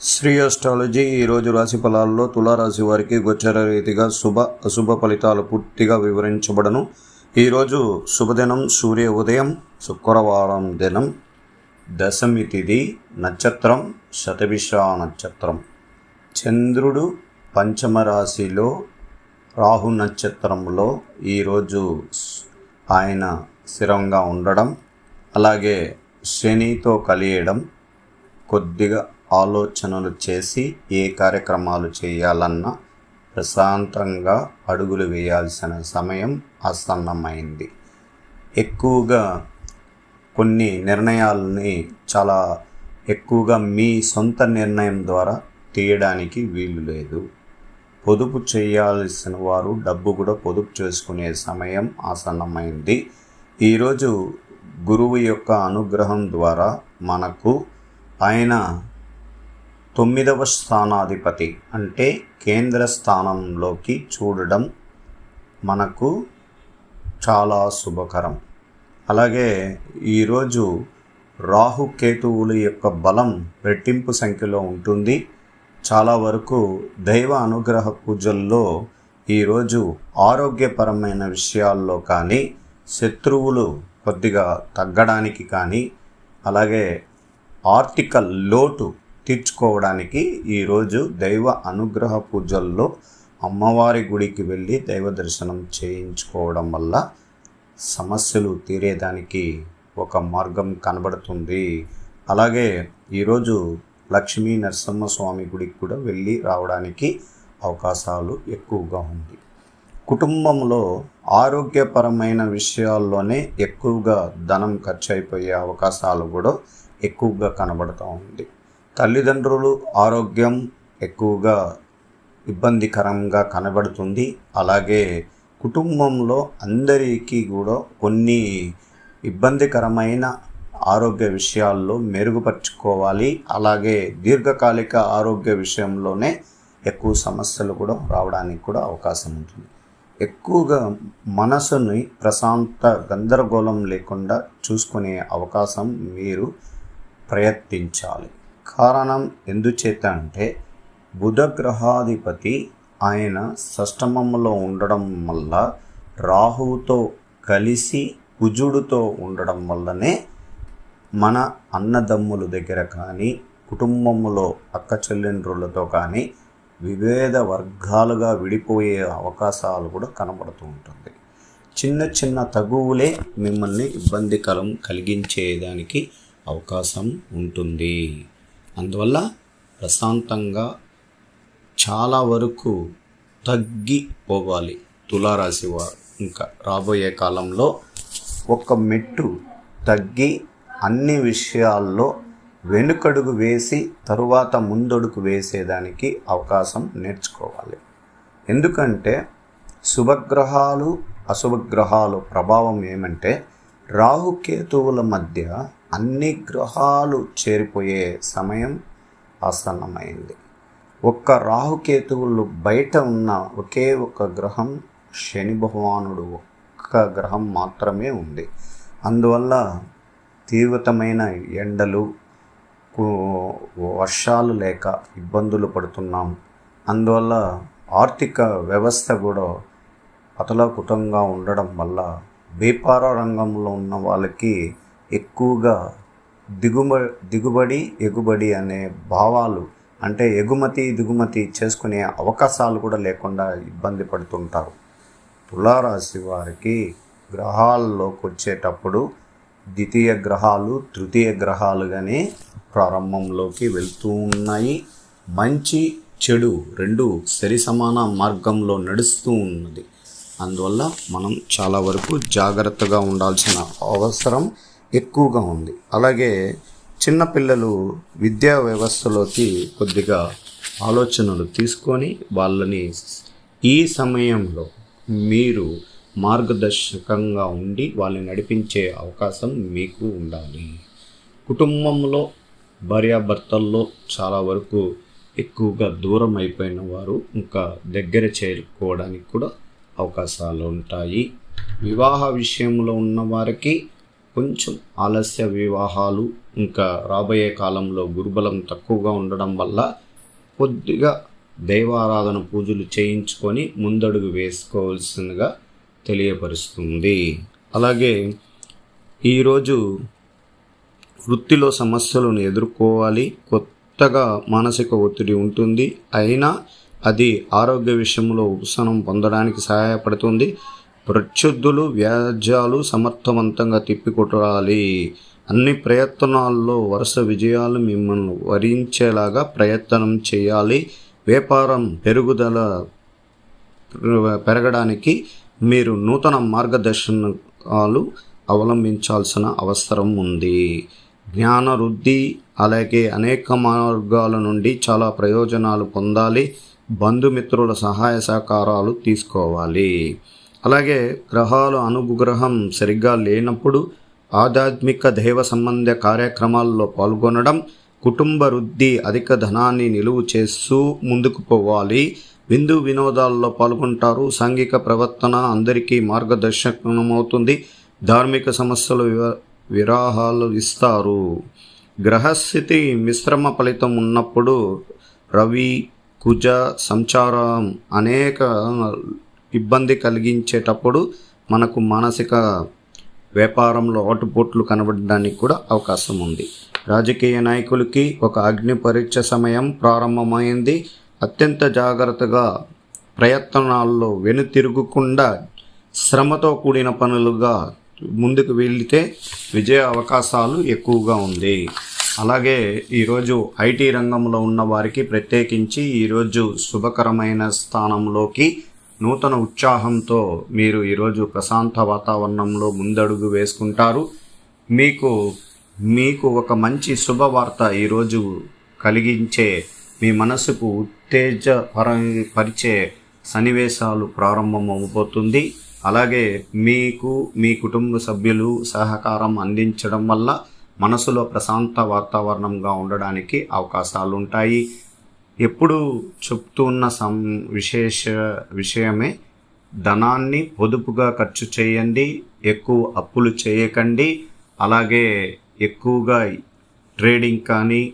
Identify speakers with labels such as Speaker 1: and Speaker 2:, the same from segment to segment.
Speaker 1: Shri astrology ఈరోజు రాశి ఫలాల్లో తులారాశి వారికి గోచర రీతిగా శుభ అశుభ ఫలితాలు పూర్తిగా వివరించబడను. ఈరోజు శుభదినం సూర్య ఉదయం శుక్రవారం దినం దశమి తిథి నక్షత్రం శతభిష నక్షత్రం. చంద్రుడు పంచమ రాశిలో రాహు నక్షత్రంలో ఈరోజు ఆయన స్థిరంగా ఉండడం అలాగే శనితో కలియడం కొద్దిగా ఆలోచనలు చేసి ఏ కార్యక్రమాలు చేయాలన్నా ప్రశాంతంగా అడుగులు వేయాల్సిన సమయం ఆసన్నమైంది. ఎక్కువగా కొన్ని నిర్ణయాలని చాలా ఎక్కువగా మీ సొంత నిర్ణయం ద్వారా తీయడానికి వీలు లేదు. పొదుపు చేయాల్సిన వారు డబ్బు కూడా పొదుపు చేసుకునే సమయం ఆసన్నమైంది. ఈరోజు గురువు యొక్క అనుగ్రహం ద్వారా మనకు ఆయన తొమ్మిదవ స్థానాధిపతి అంటే కేంద్ర స్థానంలోకి చూడడం మనకు చాలా శుభకరం. అలాగే ఈరోజు రాహుకేతువుల యొక్క బలం రెట్టింపు సంఖ్యలో ఉంటుంది. చాలా వరకు దైవ అనుగ్రహ పూజల్లో ఈరోజు ఆరోగ్యపరమైన విషయాల్లో కానీ శత్రువులు కొద్దిగా తగ్గడానికి కానీ అలాగే ఆర్థిక లోటు తీర్చుకోవడానికి ఈరోజు దైవ అనుగ్రహ పూజల్లో అమ్మవారి గుడికి వెళ్ళి దైవ దర్శనం చేయించుకోవడం వల్ల సమస్యలు తీరేదానికి ఒక మార్గం కనబడుతుంది. అలాగే ఈరోజు లక్ష్మీ నరసింహస్వామి గుడికి కూడా వెళ్ళి రావడానికి అవకాశాలు ఎక్కువగా ఉంది. కుటుంబంలో ఆరోగ్యపరమైన విషయాల్లోనే ఎక్కువగా ధనం ఖర్చు అయిపోయే అవకాశాలు కూడా ఎక్కువగా కనబడుతూ ఉంది. తల్లిదండ్రులు ఆరోగ్యం ఎక్కువగా ఇబ్బందికరంగా కనబడుతుంది. అలాగే కుటుంబంలో అందరికీ కూడా కొన్ని ఇబ్బందికరమైన ఆరోగ్య విషయాల్లో మెరుగుపరుచుకోవాలి. అలాగే దీర్ఘకాలిక ఆరోగ్య విషయంలోనే ఎక్కువ సమస్యలు కూడా రావడానికి కూడా అవకాశం ఉంటుంది. ఎక్కువగా మనసుని ప్రశాంత గందరగోళం లేకుండా చూసుకునే అవకాశం మీరు ప్రయత్నించాలి. కారణం ఎందుచేత అంటే బుధగ్రహాధిపతి ఆయన షష్టమంలో ఉండడం వల్ల రాహువుతో కలిసి కుజుడుతో ఉండడం వల్లనే మన అన్నదమ్ముల దగ్గర కానీ కుటుంబంలో అక్క చెల్లెండ్రులతో కానీ వివిధ వర్గాలుగా విడిపోయే అవకాశాలు కూడా కనబడుతూ ఉంటుంది. చిన్న చిన్న తగువులే మిమ్మల్ని ఇబ్బందికరం కలిగించేదానికి అవకాశం ఉంటుంది. అందువల్ల ప్రశాంతంగా చాలా వరకు తగ్గిపోవాలి తులారాశి వారు. ఇంకా రాబోయే కాలంలో ఒక మెట్టు తగ్గి అన్ని విషయాల్లో వెనుకడుగు వేసి తరువాత ముందడుగు వేసేదానికి అవకాశం నేర్చుకోవాలి. ఎందుకంటే శుభగ్రహాలు అశుభగ్రహాలు ప్రభావం ఏమంటే రాహుకేతువుల మధ్య అన్ని గ్రహాలు చేరిపోయే సమయం ఆసన్నమైంది. ఒక్క రాహుకేతువులు బయట ఉన్న ఒకే ఒక గ్రహం శని భగవానుడు ఒక్క గ్రహం మాత్రమే ఉంది. అందువల్ల తీవ్రతమైన ఎండలు వర్షాలు లేక ఇబ్బందులు పడుతున్నాం. అందువల్ల ఆర్థిక వ్యవస్థ కూడా అతలాకుతంగా ఉండడం వల్ల వ్యాపార రంగంలో ఉన్న వాళ్ళకి ఎక్కువగా దిగుబ దిగుబడి ఎగుబడి అనే భావాలు అంటే ఎగుమతి దిగుమతి చేసుకునే అవకాశాలు కూడా లేకుండా ఇబ్బంది పడుతుంటారు. తులారాశి వారికి గ్రహాల్లోకి వచ్చేటప్పుడు ద్వితీయ గ్రహాలు తృతీయ గ్రహాలుగానే ప్రారంభంలోకి వెళ్తూ ఉన్నాయి. మంచి చెడు రెండు సరి సమాన మార్గంలో నడుస్తూ ఉన్నది. అందువల్ల మనం చాలా వరకు జాగ్రత్తగా ఉండాల్సిన అవసరం ఎక్కువగా ఉంది. అలాగే చిన్నపిల్లలు విద్యా వ్యవస్థలోకి కొద్దిగా ఆలోచనలు తీసుకొని వాళ్ళని ఈ సమయంలో మీరు మార్గదర్శకంగా ఉండి వాళ్ళని నడిపించే అవకాశం మీకు ఉండాలి. కుటుంబంలో భార్యాభర్తల్లో చాలా వరకు ఎక్కువగా దూరం అయిపోయిన వారు ఇంకా దగ్గర చేరుకోవడానికి కూడా అవకాశాలు ఉంటాయి. వివాహ విషయంలో ఉన్న వారికి కొంచెం ఆలస్య వివాహాలు ఇంకా రాబోయే కాలంలో గురుబలం తక్కువగా ఉండడం వల్ల కొద్దిగా దైవారాధన పూజలు చేయించుకొని ముందడుగు వేసుకోవాల్సిందిగా తెలియపరుస్తుంది. అలాగే ఈరోజు వృత్తిలో సమస్యలను ఎదుర్కోవాలి. కొత్తగా మానసిక ఒత్తిడి ఉంటుంది. అయినా అది ఆరోగ్య విషయంలో ఉపశమనం పొందడానికి సహాయపడుతుంది. ప్రత్యర్థులు వ్యాజ్యాలు సమర్థవంతంగా తిప్పికొట్టాలి. అన్ని ప్రయత్నాల్లో వరుస విజయాలు మిమ్మల్ని వరించేలాగా ప్రయత్నం చేయాలి. వ్యాపారం పెరుగుదల పెరగడానికి మీరు నూతన మార్గదర్శనాలు అవలంబించాల్సిన అవసరం ఉంది. జ్ఞాన వృద్ధి అలాగే అనేక మార్గాల నుండి చాలా ప్రయోజనాలు పొందాలి. బంధుమిత్రుల సహాయ సహకారాలు తీసుకోవాలి. అలాగే గ్రహాల అనుగ్రహం సరిగ్గా లేనప్పుడు ఆధ్యాత్మిక దైవ సంబంధ కార్యక్రమాల్లో పాల్గొనడం కుటుంబ వృద్ధి అధిక ధనాన్ని నిలువ చేస్తూ ముందుకు పోవాలి. విందు వినోదాల్లో పాల్గొంటారు. సాంఘిక ప్రవర్తన అందరికీ మార్గదర్శకమవుతుంది ధార్మిక సమస్యలు విరాహాలు ఇస్తారు. గ్రహస్థితి మిశ్రమ ఫలితం ఉన్నప్పుడు రవి కుజ సంచారం అనేక ఇబ్బంది కలిగించేటప్పుడు మనకు మానసిక వ్యాపారంలో ఆటుపోట్లు కనబడడానికి కూడా అవకాశం ఉంది. రాజకీయ నాయకులకి ఒక అగ్ని పరీక్ష సమయం ప్రారంభమైంది. అత్యంత జాగ్రత్తగా ప్రయత్నాల్లో వెనుతిరుగుకుండా శ్రమతో కూడిన పనులుగా ముందుకు వెళితే విజయ అవకాశాలు ఎక్కువగా ఉంది. అలాగే ఈరోజు ఐటీ రంగంలో ఉన్న వారికి ప్రత్యేకించి ఈరోజు శుభకరమైన స్థానంలోకి నూతన ఉత్సాహంతో మీరు ఈరోజు ప్రశాంత వాతావరణంలో ముందడుగు వేసుకుంటారు. మీకు మీకు ఒక మంచి శుభవార్త ఈరోజు కలిగించే మీ మనసుకు ఉత్తేజపర పరిచే సన్నివేశాలు ప్రారంభమవబోతుంది. అలాగే మీకు మీ కుటుంబ సభ్యులు సహకారం అందించడం వల్ల మనసులో ప్రశాంత వాతావరణంగా ఉండడానికి అవకాశాలు ఉంటాయి ఎప్పుడు చెప్తున్న సం విశేష విషయమే ధనాన్ని పొదుపుగా ఖర్చు చేయండి ఎక్కువ అప్పులు చేయకండి అలాగే ఎక్కువగా ట్రేడింగ్ కానీ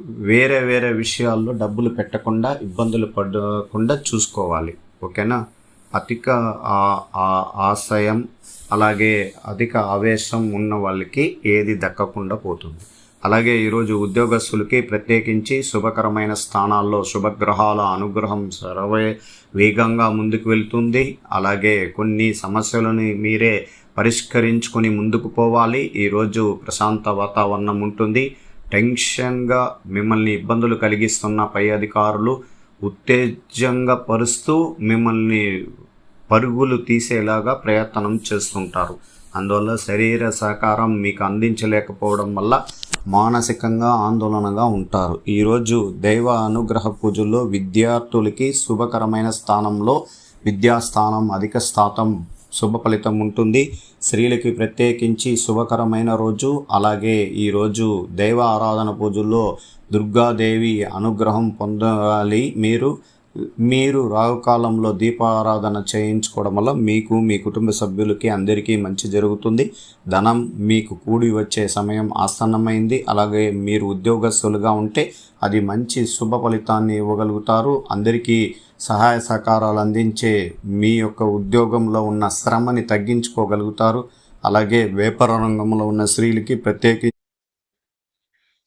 Speaker 1: వేరే వేరే విషయాల్లో డబ్బులు పెట్టకుండా ఇబ్బందులు పడకుండా చూసుకోవాలి. ఓకేనా? అధిక ఆ- ఆ- ఆశయం అలాగే అధిక ఆవేశం ఉన్న వాళ్ళకి ఏది దక్కకుండా పోతుంది. అలాగే ఈరోజు ఉద్యోగస్తులకి ప్రత్యేకించి శుభకరమైన స్థానాల్లో శుభగ్రహాల అనుగ్రహం సర్వే వేగంగా ముందుకు వెళ్తుంది. అలాగే కొన్ని సమస్యలను మీరే పరిష్కరించుకొని ముందుకు పోవాలి. ఈరోజు ప్రశాంత వాతావరణం ఉంటుంది. టెన్షన్గా మిమ్మల్ని ఇబ్బందులు కలిగిస్తున్న పై అధికారులు ఉత్తేజంగా పరుస్తూ మిమ్మల్ని పరుగులు తీసేలాగా ప్రయత్నం చేస్తుంటారు. అందువల్ల శరీర సహకారం మీకు అందించలేకపోవడం వల్ల మానసికంగా ఆందోళనగా ఉంటారు. ఈరోజు దైవ అనుగ్రహ పూజల్లో విద్యార్థులకి శుభకరమైన స్థానంలో విద్యాస్థానం అధిక స్థాతం శుభ ఫలితం ఉంటుంది. స్త్రీలకి ప్రత్యేకించి శుభకరమైన రోజు. అలాగే ఈరోజు దైవ ఆరాధన పూజల్లో దుర్గాదేవి అనుగ్రహం పొందాలి మీరు. మీరు రాహుకాలంలో దీపారాధన చేయించుకోవడం వల్ల మీకు మీ కుటుంబ సభ్యులకి అందరికీ మంచి జరుగుతుంది. ధనం మీకు కూడి వచ్చే సమయం ఆసన్నమైంది. అలాగే మీరు ఉద్యోగస్తులుగా ఉంటే అది మంచి శుభ ఫలితాన్ని ఇవ్వగలుగుతారు. అందరికీ సహాయ సహకారాలు అందించే మీ యొక్క ఉద్యోగంలో ఉన్న శ్రమని తగ్గించుకోగలుగుతారు. అలాగే వ్యాపార రంగంలో ఉన్న స్త్రీలకి ప్రత్యేకి